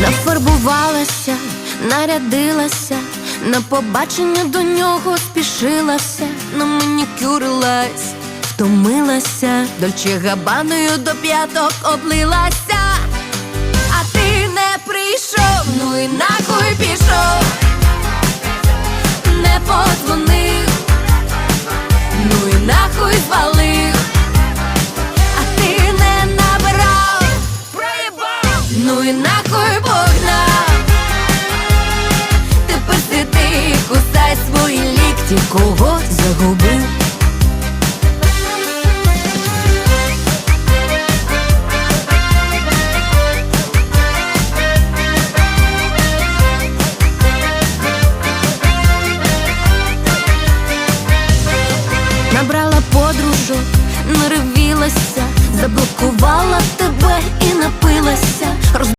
Нафарбувалася, нарядилася, на побачення до нього спішилася, наманікюрилась, втомилася, дольче габаною до п'яток облилася, нахуй погнав. Тепер сиди, кусай свої лікті, кого загубив. Набрала подружок, не ревілася, заблокувала тебе і напилася.